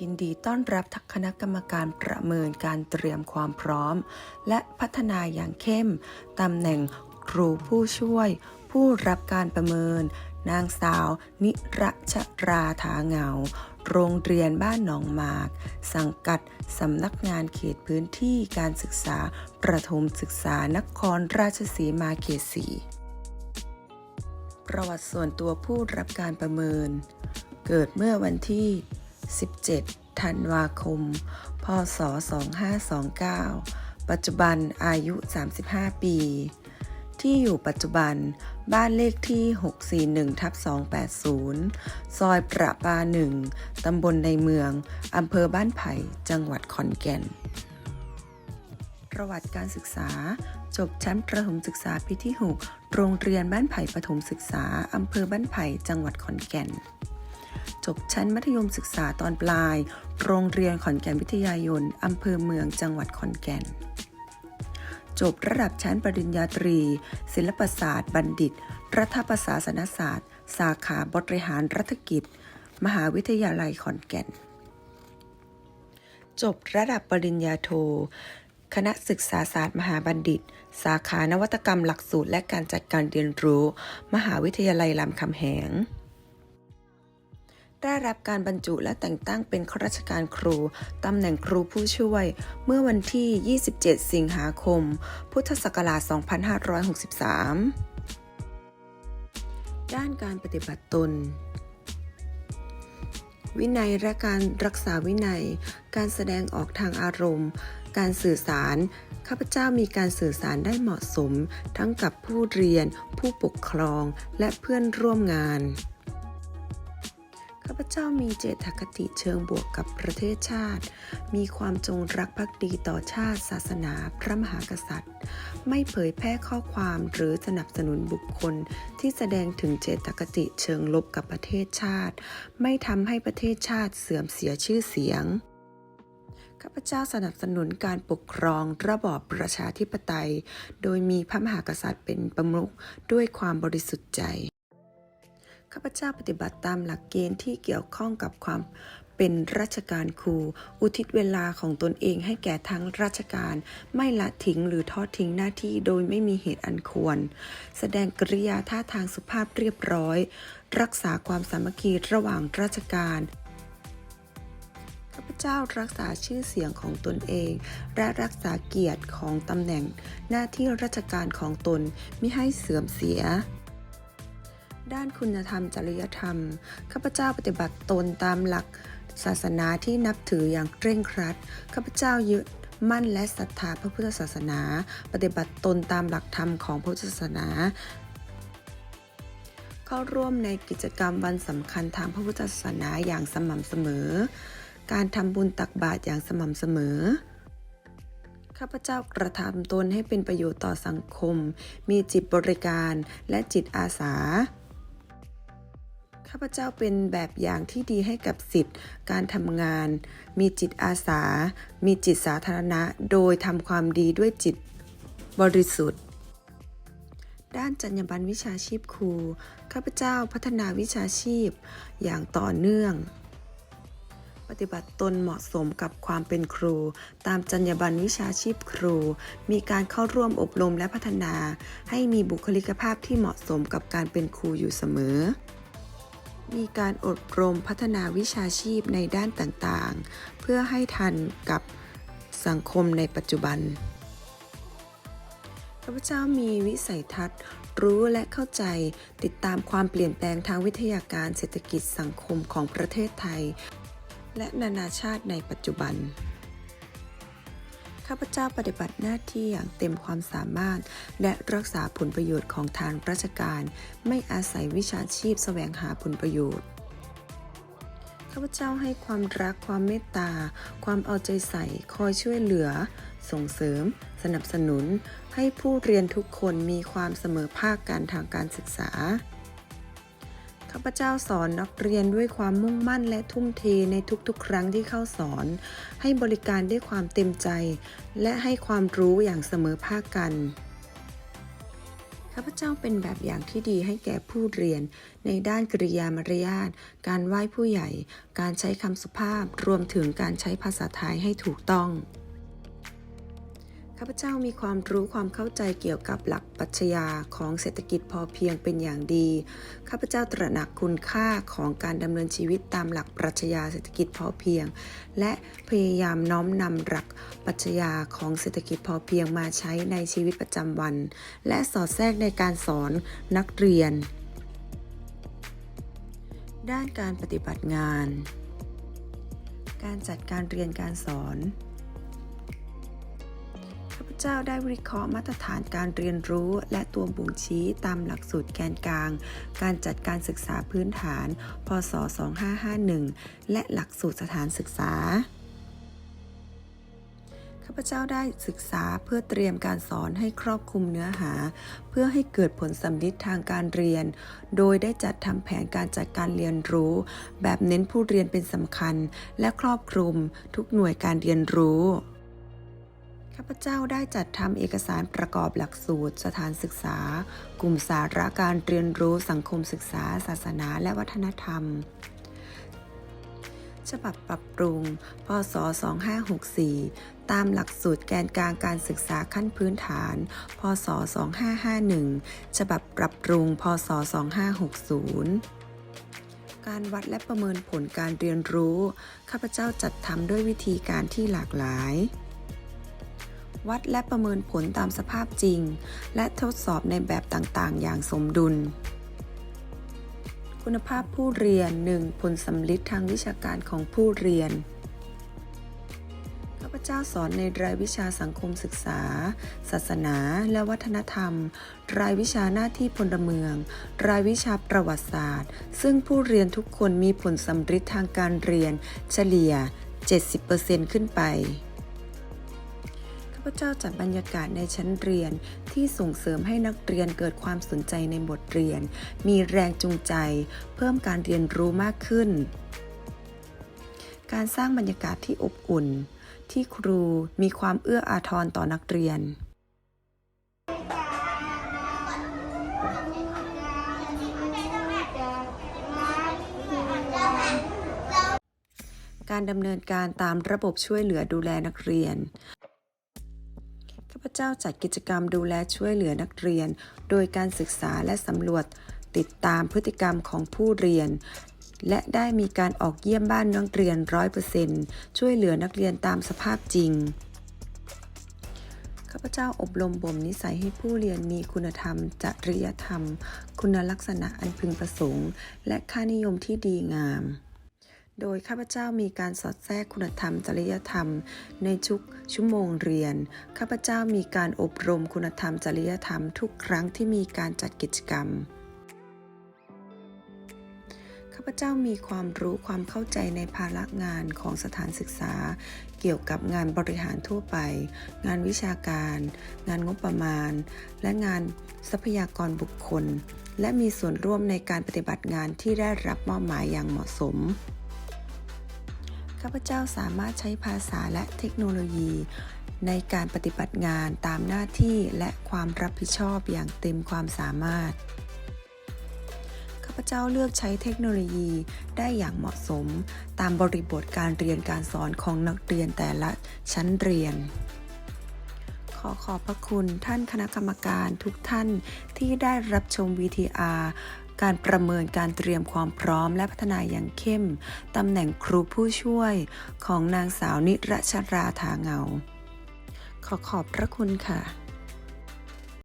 ยินดีต้อนรับทักคณะกรรมการประเมินการเตรียมความพร้อม และพัฒนาอย่างเข้มตำแหน่งครูผู้ช่วย ผู้รับการประเมิน นางสาว นิรชราถาเงา โรงเรียนบ้านหนองหมาก สังกัดสำนักงานเขตพื้นที่การศึกษา ประถมศึกษานครราชสีมาเขตสีประวัติส่วนตัวผู้รับการประเมิน เกิดเมื่อวันที่ 17 ธันวาคม พศ 2529 ปัจจุบันอายุ 35 ปี ที่อยู่ปัจจุบันบ้านเลขที่ 641ทับ280 ซอยประปาหนึ่งตำบลในเมือง อำเภอบ้านไผ่ จังหวัดขอนแก่น ประวัติการศึกษา จบชั้นประถมศึกษาปีที่ 6 โรงเรียนบ้านไผ่ประถมศึกษา อำเภอบ้านไผ่ จังหวัดขอนแก่น จบชั้นมัธยมศึกษาตอนปลาย โรงเรียนขอนแก่นวิทยายนอำเภอเมืองจังหวัดขอนแก่น จบระดับชั้นปริญญาตรี ศิลปศาสตร์ บัณฑิต รัฐประศาสนศาสตร์ สาขาบริหารรัฐกิจ มหาวิทยาลัยขอนแก่น จบระดับปริญญาโทคณะศึกษาศาสตร์มหาบัณฑิต สาขานวัตกรรมหลักสูตรและการจัดการเรียนรู้ มหาวิทยาลัยรามคำแหง ได้รับการบรรจุและแต่งตั้งเป็นข้าราชการครู ตำแหน่งครูผู้ช่วย เมื่อวันที่ 27 สิงหาคม พุทธศักราช 2563 ด้านการปฏิบัติตน วินัยและการรักษาวินัย การแสดงออกทางอารมณ์ การสื่อสาร ข้าพเจ้ามีการสื่อสารได้เหมาะสม ทั้งกับผู้เรียน ผู้ปกครอง และเพื่อนร่วมงานาพเจ้ามีเจตคติเชิงบวกกับประเทศชาติ มีความจงรักภักดีต่อชาติศาสนาพระมหากษัตริย์ ไม่เผยแพร่ข้อความหรือสนับสนุนบุคคลที่แสดงถึงเจตคติเชิงลบกับประเทศชาติ ไม่ทำให้ประเทศชาติเสื่อมเสียชื่อเสียงข้าพเจ้าสนับสนุนการปกครองระบอบประชาธิปไตย โดยมีพระมหากษัตริย์เป็นประมุขด้วยความบริสุทธิ์ใจ ข้าพเจ้าปฏิบัติตามหลักเกณฑ์ที่เกี่ยวข้องกับความเป็นราชการครู อุทิศเวลาของตนเองให้แก่ทั้งราชการ ไม่ละทิ้งหรือทอดทิ้งหน้าที่โดยไม่มีเหตุอันควร แสดงกริยาท่าทางสุภาพเรียบร้อย รักษาความสามัคคีระหว่างราชการข้าพเจ้ารักษาชื่อเสียงของตนเอง และรักษาเกียรติของตำแหน่งหน้าที่ราชการของตนมิให้เสื่อมเสีย ด้านคุณธรรมจริยธรรม ข้าพเจ้าปฏิบัติตนตามหลัก ศาสนาที่นับถืออย่างเคร่งครัด ข้าพเจ้ายึดมั่นและศรัทธาพระพุทธศาสนา ปฏิบัติตนตามหลักธรรมของพระพุทธศาสนา เข้าร่วมในกิจกรรมวันสำคัญทางพระพุทธศาสนาอย่างสม่ำเสมอ การทำบุญตักบาตรอย่างสม่ำเสมอข้าพเจ้ากระทำตนให้เป็นประโยชน์ต่อสังคม มีจิตบริการและจิตอาสา ข้าพเจ้าเป็นแบบอย่างที่ดีให้กับสิทธิ์ การทำงาน มีจิตอาสา มีจิตสาธารณะ โดยทำความดีด้วยจิตบริสุทธิ์ ด้านจรรยาบรรณวิชาชีพครู ข้าพเจ้าพัฒนาวิชาชีพอย่างต่อเนื่อง ปฏิบัติตนเหมาะสมกับความเป็นครู ตามจรรยาบรรณวิชาชีพครู มีการเข้าร่วมอบรมและพัฒนา ให้มีบุคลิกภาพที่เหมาะสมกับการเป็นครูอยู่เสมอ มีการอบรมพัฒนาวิชาชีพในด้านต่างๆ เพื่อให้ทันกับสังคมในปัจจุบัน ข้าพเจ้ามีวิสัยทัศน์ รู้และเข้าใจติดตามความเปลี่ยนแปลงทางวิทยาการเศรษฐกิจสังคมของประเทศไทย และนานาชาติในปัจจุบัน ข้าพเจ้าปฏิบัติหน้าที่อย่างเต็มความสามารถ และรักษาผลประโยชน์ของทางราชการ ไม่อาศัยวิชาชีพแสวงหาผลประโยชน์ข้าพเจ้าให้ความรักความเมตตา ความเอาใจใส่ คอยช่วยเหลือ ส่งเสริม สนับสนุน ให้ผู้เรียนทุกคนมีความเสมอภาคกันทางการศึกษา ข้าพเจ้าสอนนักเรียนด้วยความมุ่งมั่นและทุ่มเทในทุกๆ ครั้งที่เข้าสอน ให้บริการด้วยความเต็มใจ และให้ความรู้อย่างเสมอภาคกันข้าพเจ้าเป็นแบบอย่างที่ดีให้แก่ผู้เรียน ในด้านกริยามารยาท การไหว้ผู้ใหญ่ การใช้คำสุภาพ รวมถึงการใช้ภาษาไทยให้ถูกต้อง ข้าพเจ้ามีความรู้ความเข้าใจเกี่ยวกับหลักปรัชญาของเศรษฐกิจพอเพียงเป็นอย่างดี ข้าพเจ้าตระหนักคุณค่าของการดำเนินชีวิตตามหลักปรัชญาเศรษฐกิจพอเพียง และพยายามน้อมนำหลักปรัชญาของเศรษฐกิจพอเพียงมาใช้ในชีวิตประจำวัน และสอดแทรกในการสอนนักเรียน ด้านการปฏิบัติงาน การจัดการเรียนการสอน เจ้าได้วิเคราะห์มาตรฐานการเรียนรู้ และตัวบ่งชี้ตามหลักสูตรแกนกลาง การจัดการศึกษาพื้นฐาน พศ 2551 และหลักสูตรสถานศึกษาข้าพเจ้าได้ศึกษาเพื่อเตรียมการสอนให้ครอบคลุมเนื้อหา เพื่อให้เกิดผลสำลิดทางการเรียน โดยได้จัดทำแผนการจัดการเรียนรู้ แบบเน้นผู้เรียนเป็นสำคัญ และครอบคลุมทุกหน่วยการเรียนรู้ ข้าพเจ้าได้จัดทำเอกสารประกอบหลักสูตร สถานศึกษา กลุ่มสาระการเรียนรู้สังคมศึกษา ศาสนาและวัฒนธรรม ฉบับปรับปรุง พศ 2564 ตามหลักสูตรแกนกลางการศึกษาขั้นพื้นฐาน พศ 2551 ฉบับปรับปรุง พศ 2560การวัดและประเมินผลการเรียนรู้ ข้าพเจ้าจัดทำด้วยวิธีการที่หลากหลาย วัดและประเมินผลตามสภาพจริง และทดสอบในแบบต่างๆ อย่างสมดุล คุณภาพผู้เรียน 1. ผลสำลิดทางวิชาการของผู้เรียนข้าพเจ้าสอนในรายวิชาสังคมศึกษา ศาสนา และวัฒนธรรม รายวิชาหน้าที่พลเมือง รายวิชาประวัติศาสตร์ ซึ่งผู้เรียนทุกคนมีผลสำลิดทางการเรียน เฉลี่ย 70%ขึ้นไป พเจ้าจัดบรรยากาศในชั้นเรียน ที่ส่งเสริมให้นักเรียนเกิดความสนใจในบทเรียน มีแรงจูงใจ เพิ่มการเรียนรู้มากขึ้น การสร้างบรรยากาศที่อบอุ่น ที่ครูมีความเอื้ออาทรต่อนักเรียนการดำเนินการตามระบบช่วยเหลือดูแลนักเรียน พเจ้าจัดกิจกรรมดูแลช่วยเหลือนักเรียน โดยการศึกษาและสำรวจติดตามพฤติกรรมของผู้เรียน และได้มีการออกเยี่ยมบ้านนักเรียนร้อยเปอร์เซ็นต์ช่วยเหลือนักเรียนตามสภาพจริงข้าพเจ้าอบรมบ่มนิสัยให้ผู้เรียนมีคุณธรรม จริยธรรม คุณลักษณะอันพึงประสงค์ และค่านิยมที่ดีงาม โดยข้าพเจ้ามีการสอดแทรกคุณธรรมจริยธรรม ในทุกชั่วโมงเรียน ข้าพเจ้ามีการอบรมคุณธรรมจริยธรรม ทุกครั้งที่มีการจัดกิจกรรม ข้าพเจ้ามีความรู้ความเข้าใจในภาระงานของสถานศึกษา เกี่ยวกับงานบริหารทั่วไป งานวิชาการ งานงบประมาณ และงานทรัพยากรบุคคล และมีส่วนร่วมในการปฏิบัติงานที่ได้รับมอบหมายอย่างเหมาะสม ข้าพเจ้าสามารถใช้ภาษาและเทคโนโลยี ในการปฏิบัติงานตามหน้าที่และความรับผิดชอบอย่างเต็มความสามารถ ข้าพเจ้าเลือกใช้เทคโนโลยีได้อย่างเหมาะสม ตามบริบทการเรียนการสอนของนักเรียนแต่ละชั้นเรียนขอขอบพระคุณท่านคณะกรรมการทุกท่านที่ได้รับชม VTR การประเมินการเตรียมความพร้อมและพัฒนาอย่างเข้ม ตำแหน่งครูผู้ช่วยของนางสาวนิรชราถาเงา ขอขอบพระคุณค่ะ